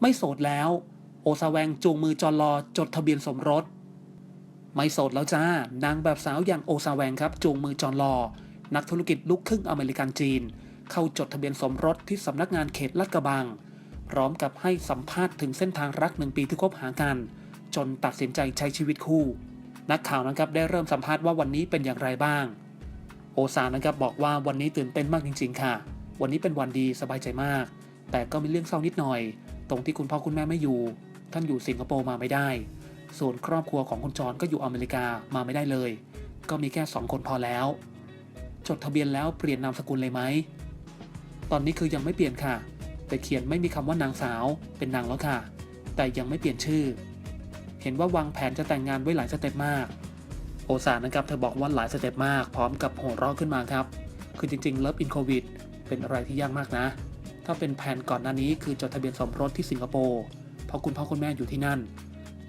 ไม่โสดแล้ว โอซาแวงจูงมือจอลอจดทะเบียนสมรส ไม่โสดแล้วจ้านางแบบสาวอย่างโอซาแวงครับจูงมือจอลอนักธุรกิจลูกครึ่งอเมริกันจีน เข้าจดทะเบียนสมรสที่สำนักงานเขตลาดกระบัง พร้อมกับให้สัมภาษณ์ถึงเส้นทางรักหนึ่งปีที่คบหากัน จนตัดสินใจใช้ชีวิตคู่ นักข่าวนะครับได้เริ่มสัมภาษณ์ว่าวันนี้เป็นอย่างไรบ้าง โอซานะครับบอกว่าวันนี้ตื่นเต้นมากจริง ๆ ค่ะ วันนี้เป็นวันดีสบายใจมาก แต่ก็มีเรื่องเศร้านิดหน่อย ตรงที่คุณพ่อคุณแม่ไม่อยู่ ท่านอยู่สิงคโปร์มาไม่ได้ ส่วนครอบครัวของคุณจรก็อยู่อเมริกามาไม่ได้เลย ก็มีแค่สองคนพอแล้ว จดทะเบียนแล้วเปลี่ยนนามสกุลเลยไหม ตอนนี้คือยังไม่เปลี่ยนค่ะ แต่เขียนไม่มีคำว่านางสาวเป็นนางแล้วค่ะ แต่ยังไม่เปลี่ยนชื่อ เห็นว่าวางแผนจะแต่งงานไว้หลายสเต็ปมาก โอซานะครับเธอบอกว่าหลายสเต็ปมาก พร้อมกับโหัวเราะขึ้นมาครับ คือจริงๆเลิฟอินโควิดเป็นอะไรที่ยากมากนะ ถ้าเป็นแผนก่อนหน้านี้คือจดทะเบียนสมรสที่สิงคโปร์เพราะคุณพ่อคุณแม่อยู่ที่นั่น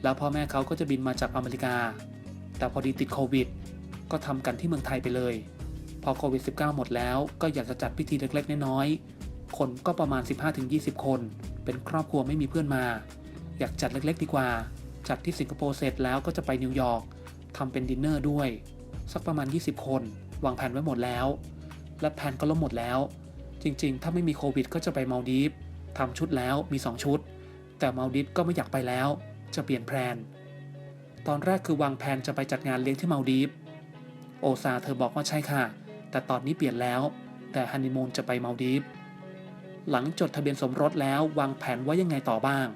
แล้วพ่อแม่เขาก็จะบินมาจากอเมริกา แต่พอดีติดโควิด ก็ทำกันที่เมืองไทยไปเลย พอโควิด -19 หมดแล้วก็อยากจะจัดพิธีเล็กๆน้อยๆคนก็ประมาณ 15-20 คน เป็นครอบครัวไม่มีเพื่อนมา อยากจัดเล็กๆ ดีกว่า จัดที่สิงคโปร์เสร็จแล้วก็จะไปนิวยอร์กทำเป็นดินเนอร์ด้วย สักประมาณ 20 คน วางแผนไว้หมดแล้ว และแผนก็ล่มหมดแล้ว จริง ๆ ถ้าไม่มีโควิด ก็จะไปมาลดีฟทำชุดแล้วมี 2 ชุด แต่มาลดีฟก็ไม่อยากไปแล้ว จะเปลี่ยนแผนตอนแรกคือวางแผนจะไปจัดงานเลี้ยงที่มาลดีฟโอซาเธอบอกว่าใช่ค่ะ แต่ตอนนี้เปลี่ยนแล้ว แต่ฮันนีมูนจะไปมาลดีฟหลังจดทะเบียนสมรสแล้ววางแผนว่ายังไงต่อบ้าง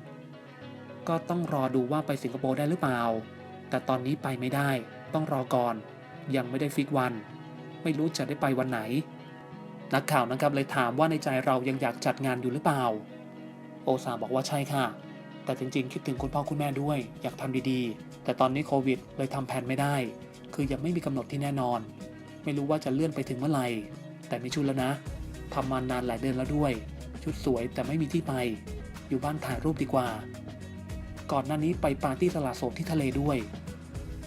ก็ต้องรอดูว่าไปสิงคโปร์ได้หรือเปล่า แต่ตอนนี้ไปไม่ได้ ต้องรอก่อน ยังไม่ได้ฟิกวัน ไม่รู้จะได้ไปวันไหน นักข่าวนะครับเลยถามว่าในใจเรายังอยากจัดงานอยู่หรือเปล่า โอซาบอกว่าใช่ค่ะ แต่จริงๆ คิดถึงคุณพ่อคุณแม่ด้วย อยากทำดีๆ แต่ตอนนี้โควิดเลยทำแผนไม่ได้ คือยังไม่มีกำหนดที่แน่นอน ไม่รู้ว่าจะเลื่อนไปถึงเมื่อไหร่ แต่มีชุดแล้วนะทำมานานหลายเดือนแล้วด้วย ชุดสวยแต่ไม่มีที่ไป อยู่บ้านถ่ายรูปดีกว่า ก่อนหน้านี้ไปปาร์ตี้ตลาดสดที่ทะเลด้วย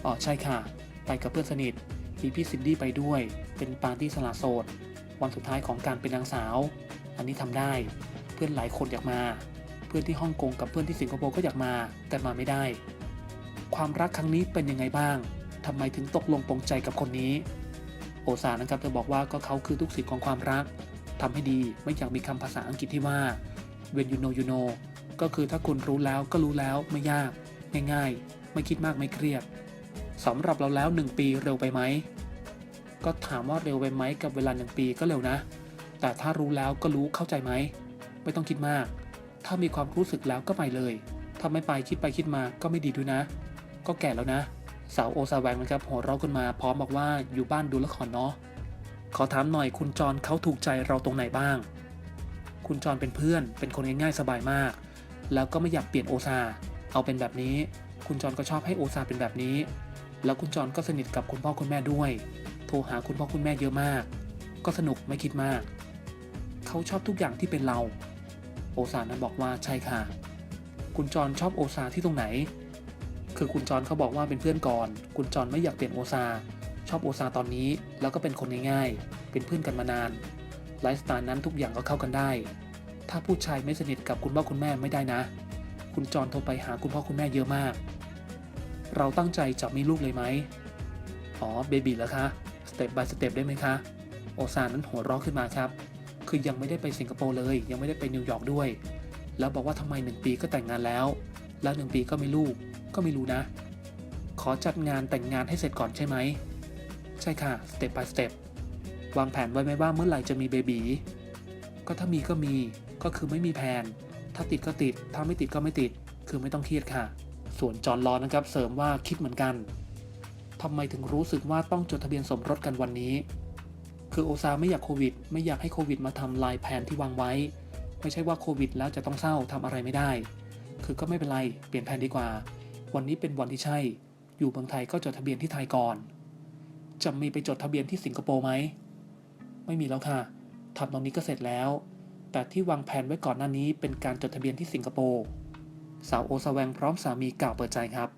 อ๋อใช่ค่ะ ไปกับเพื่อนสนิทมีพี่ซินดี้ไปด้วย เป็นปาร์ตี้สลาโสด วันสุดท้ายของการเป็นนางสาว อันนี้ทำได้เพื่อนหลายคนอยากมา เพื่อนที่ฮ่องกงกับเพื่อนที่สิงคโปร์ก็อยากมา แต่มาไม่ได้ ความรักครั้งนี้เป็นยังไงบ้างทำไมถึงตกลงปรงใจกับคนนี้ โอซานะครับเธอบอกว่าก็เขาคือทุกสิ่งของความรักทำให้ดีไม่อยากมีคำภาษาอังกฤษที่ว่า when you know you know ก็คือถ้าคุณรู้แล้วก็รู้แล้วไม่ยาก ง่ายๆ ไม่คิดมากไม่เครียดสำหรับเราแล้ว 1 ปีเร็วไปไหม ก็ถามว่าเร็วไปไหมกับเวลา1ปีก็เร็วนะ แต่ถ้ารู้แล้วก็รู้เข้าใจไหม ไม่ต้องคิดมาก ถ้ามีความรู้สึกแล้วก็ไปเลย ถ้าไม่ไปคิดไปคิดมาก็ไม่ดีด้วยนะ ก็แก่แล้วนะ สาวโอซาแวงนะครับหัวเราะขึ้นมาพร้อมบอกว่าอยู่บ้านดูละครเนาะ ขอถามหน่อยคุณจรเขาถูกใจเราตรงไหนบ้าง คุณจรเป็นเพื่อน เป็นคนง่ายๆสบายมาก แล้วก็ไม่อยากเปลี่ยนโอซา เอาเป็นแบบนี้ คุณจรก็ชอบให้โอซาเป็นแบบนี้ แล้วคุณจรก็สนิทกับคุณพ่อคุณแม่ด้วย โทรหาคุณพ่อคุณแม่เยอะมาก ก็สนุกไม่คิดมาก เขาชอบทุกอย่างที่เป็นเรา โอซานั้นบอกว่าใช่ค่ะ คุณจรชอบโอซาที่ตรงไหน คือคุณจรเขาบอกว่าเป็นเพื่อนก่อน คุณจรไม่อยากเปลี่ยนโอซา ชอบโอซาตอนนี้แล้วก็เป็นคนง่ายๆ เป็นเพื่อนกันมานาน ไลฟ์สไตล์นั้นทุกอย่างก็เข้ากันได้ ถ้าผู้ชายไม่สนิทกับคุณพ่อคุณแม่ไม่ได้นะ คุณจรโทรไปหาคุณพ่อคุณแม่เยอะมาก เราตั้งใจจะมีลูกเลยไหมอ๋อเบบีแล้วคะ เต็ป by สเต็ปได้ไหมคะ โอซานั้นหัวเราะขึ้นมาครับ คือยังไม่ได้ไปสิงคโปร์เลย ยังไม่ได้ไปนิวยอร์กด้วย แล้วบอกว่าทำไมหนึ่งปีก็แต่งงานแล้ว แล้วหนึ่งปีก็มีลูก ก็ไม่รู้นะ ขอจัดงานแต่งงานให้เสร็จก่อนใช่ไหม ใช่ค่ะ สเต็ป by สเต็ป วางแผนไว้ไหมว่าเมื่อไหร่จะมีเบบีก็ถ้ามีก็มี ก็คือไม่มีแผน ถ้าติดก็ติด ถ้าไม่ติดก็ไม่ติด คือไม่ต้องเครียดค่ะ ส่วนจอร์นลอนะครับ เสริมว่าคิดเหมือนกัน ทำไมถึงรู้สึกว่าต้องจดทะเบียนสมรสกันวันนี้ คือโอซาไม่อยากโควิด ไม่อยากให้โควิดมาทำลายแผนที่วางไว้ ไม่ใช่ว่าโควิดแล้วจะต้องเศร้าทำอะไรไม่ได้ คือก็ไม่เป็นไรเปลี่ยนแผนดีกว่า วันนี้เป็นวันที่ใช่ อยู่เมืองไทยก็จดทะเบียนที่ไทยก่อน จะมีไปจดทะเบียนที่สิงคโปร์ไหม ไม่มีแล้วค่ะทำตรงนี้ก็เสร็จแล้ว แต่ที่วางแผนไว้ก่อนหน้านี้เป็นการจดทะเบียนที่สิงคโปร์สาวโอซาแวงพร้อมสามีกล่าวเปิดใจครับ